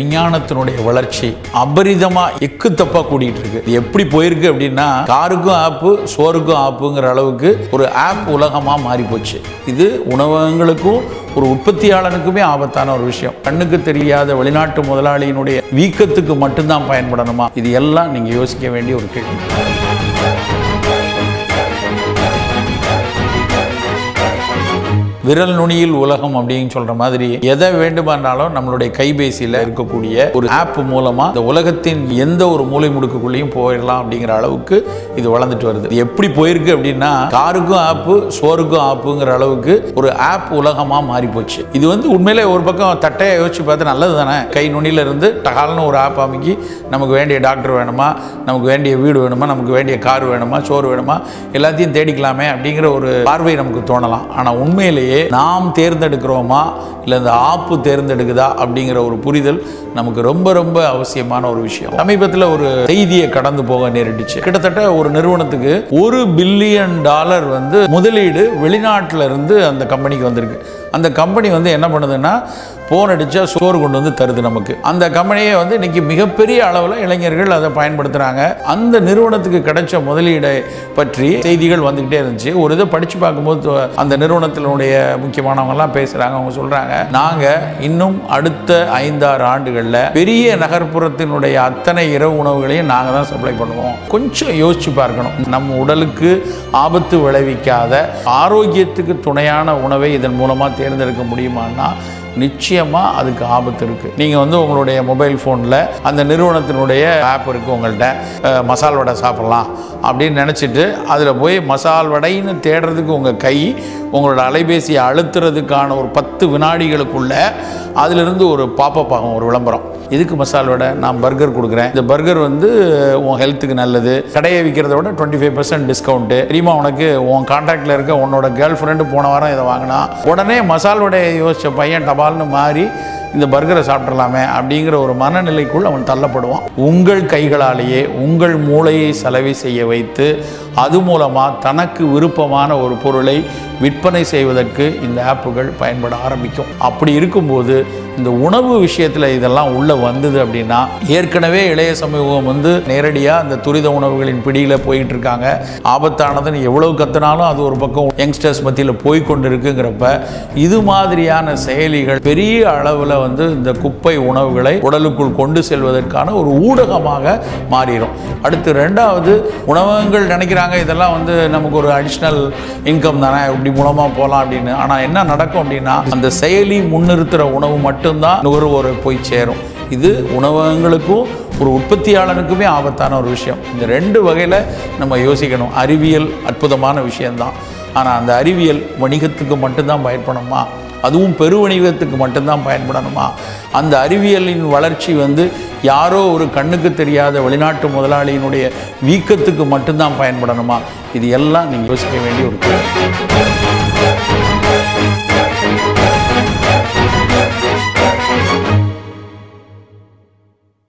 விஞ்ஞானத்தினுடைய வளர்ச்சி அபரிதமா எக்கு தப்பா கூடிட்டு இருக்கு. இது எப்படி போயிருக்கு அப்படின்னா காருக்கும் ஆப்பு சோருக்கும் ஆப்புங்கிற அளவுக்கு ஒரு ஆப் உலகமா மாறி போச்சு. இது உணவகங்களுக்கும் ஒரு உற்பத்தியாளனுக்குமே ஆபத்தான ஒரு விஷயம். கண்ணுக்கு தெரியாத வெளிநாட்டு முதலாளியினுடைய வீக்கத்துக்கு மட்டும்தான் பயன்படணுமா? இது எல்லாம் நீங்க யோசிக்க வேண்டிய ஒரு கேள்வி. விரல் நுனியில் உலகம் அப்படின்னு சொல்ற மாதிரி எதை வேண்டுமானாலும் நம்மளுடைய கைபேசியில் இருக்கக்கூடிய ஒரு ஆப் மூலமா இந்த உலகத்தின் எந்த ஒரு மூலை முடுக்குக்குள்ளேயும் போயிடலாம் அப்படிங்கிற அளவுக்கு இது வளர்ந்துட்டு வருது. எப்படி போயிருக்கு அப்படின்னா காருக்கும் ஆப்பு சோருக்கும் ஆப்புங்கிற அளவுக்கு ஒரு ஆப் உலகமா மாறி போச்சு இது வந்து உண்மையிலே ஒரு பக்கம் தட்டையா யோசிச்சு பார்த்து நல்லது தானே. கை நுனியில இருந்து டகால்னு ஒரு ஆப் அமைக்கி நமக்கு வேண்டிய டாக்டர் வேணுமா? நமக்கு வேண்டிய வீடு வேணுமா? நமக்கு வேண்டிய கார் வேணுமா? சோறு வேணுமா? எல்லாத்தையும் தேடிக்கலாமே அப்படிங்கிற ஒரு பார்வை நமக்கு தோணலாம். ஆனா உண்மையிலேயே நாம் தேர்ந்தெடுக்கிறோமா? இல்லை இந்த ஆப்பு தேர்ந்தெடுக்குதா? அப்படிங்கிற ஒரு புரிதல் நமக்கு ரொம்ப ரொம்ப அவசியமான ஒரு விஷயம். சமீபத்தில் ஒரு செய்தியை கடந்து போக நேரிட்டுச்சு. கிட்டத்தட்ட ஒரு நிறுவனத்துக்கு ஒரு பில்லியன் டாலர் வந்து முதலீடு வெளிநாட்டிலிருந்து அந்த கம்பெனிக்கு வந்திருக்கு. அந்த கம்பெனி வந்து என்ன பண்ணுதுன்னா போன் அடித்தா சோறு கொண்டு வந்து தருது நமக்கு. அந்த கம்பெனியை வந்து இன்றைக்கி மிகப்பெரிய அளவில் இளைஞர்கள் அதை பயன்படுத்துகிறாங்க அந்த நிறுவனத்துக்கு கிடைச்ச முதலீடை பற்றி செய்திகள் வந்துக்கிட்டே இருந்துச்சு. ஒரு இதை படித்து பார்க்கும்போது அந்த நிறுவனத்தினுடைய முக்கியமானவங்கலாம் பேசுகிறாங்க அவங்க சொல்கிறாங்க நாங்கள் இன்னும் அடுத்த ஐந்தாறு ஆண்டுகளில் பெரிய நகர்ப்புறத்தினுடைய அத்தனை இரவு உணவுகளையும் நாங்கள் தான் சப்ளை பண்ணுவோம். கொஞ்சம் யோசிச்சு பார்க்கணும். நம்ம உடலுக்கு ஆபத்து விளைவிக்காத ஆரோக்கியத்துக்கு துணையான உணவை இதன் மூலமாக தேர்ந்தெடுக்க முடியுமான்னா நிச்சயமாக அதுக்கு ஆபத்து இருக்குது நீங்கள் வந்து உங்களுடைய மொபைல் ஃபோனில் அந்த நிறுவனத்தினுடைய ஆப் இருக்குது உங்கள்கிட்ட மசால் வடை சாப்பிட்லாம் அப்படின்னு நினச்சிட்டு அதில் போய் மசால் வடைன்னு தேடுறதுக்கு உங்கள் கை உங்களோட அலைபேசியை அழுத்துறதுக்கான ஒரு பத்து வினாடிகளுக்குள்ளே அதிலிருந்து ஒரு பாப்பப் ஆகும் ஒரு விளம்பரம். இதுக்கு மசால் வடை நான் பர்கர் கொடுக்குறேன். இந்த பர்கர் வந்து உன் ஹெல்த்துக்கு நல்லது. கடையை விற்கிறத விட டுவெண்ட்டி ஃபைவ் பர்சன்ட் டிஸ்கவுண்ட்டு தெரியுமா உனக்கு? உன் கான்டாக்டில் இருக்க உன்னோட கேர்ள் ஃப்ரெண்டு போன வாரம் இதை வாங்கினா உடனே மசால் வடையை யோசிச்ச பையன் டபால்னு மாறி இந்த பர்கரை சாப்பிட்றலாமே அப்படிங்கிற ஒரு மனநிலைக்குள் அவன் தள்ளப்படுவான். உங்கள் கைகளாலேயே உங்கள் மூளையை செலவை செய்ய வைத்து அது மூலமாக தனக்கு விருப்பமான ஒரு பொருளை விற்பனை செய்வதற்கு இந்த ஆப்புகள் பயன்பட ஆரம்பிக்கும். அப்படி இருக்கும்போது இந்த உணவு விஷயத்தில் இதெல்லாம் உள்ளே வந்தது அப்படின்னா ஏற்கனவே இளைய சமூகம் வந்து நேரடியாக அந்த துரித உணவுகளின் பிடியில் போயிட்டு இருக்காங்க ஆபத்தானதுன்னு எவ்வளவு கத்துனாலும் அது ஒரு பக்கம் யங்ஸ்டர்ஸ் மத்தியில் போய் கொண்டு இருக்குங்கிறப்ப இது மாதிரியான செயலிகள் பெரிய அளவில் வந்து இந்த குப்பை உணவுகளை உடலுக்குள் கொண்டு செல்வதற்கான ஒரு ஊடகமாக மாறிடும். அடுத்து ரெண்டாவது உணவகங்கள் நினைக்கிறாங்க இதெல்லாம் வந்து நமக்கு ஒரு அடிஷ்னல் இன்கம் தானே இப்படி மூலமாக போகலாம் அப்படின்னு. ஆனால் என்ன நடக்கும் அப்படின்னா அந்த செயலி முன்னிறுத்துகிற உணவு மட்டும்தான் நுகர்வோரை போய் சேரும். இது உணவகங்களுக்கும் ஒரு உற்பத்தியாளனுக்குமே ஆபத்தான ஒரு விஷயம். இந்த ரெண்டு வகையில் நம்ம யோசிக்கணும். அறிவியல் அற்புதமான விஷயந்தான் ஆனால் அந்த அறிவியல் வணிகத்துக்கு மட்டும்தான் பயன்படணுமா அதுவும் பெருவணிகத்துக்கு மட்டும்தான் பயன்படணுமா? அந்த அறிவியலின் வளர்ச்சி வந்து யாரோ ஒரு கண்ணுக்கு தெரியாத வெளிநாட்டு முதலாளியினுடைய வீக்கத்துக்கு மட்டும்தான் பயன்படணுமா? இது எல்லாம் நீங்கள் யோசிக்க வேண்டிய ஒரு கேள்வி.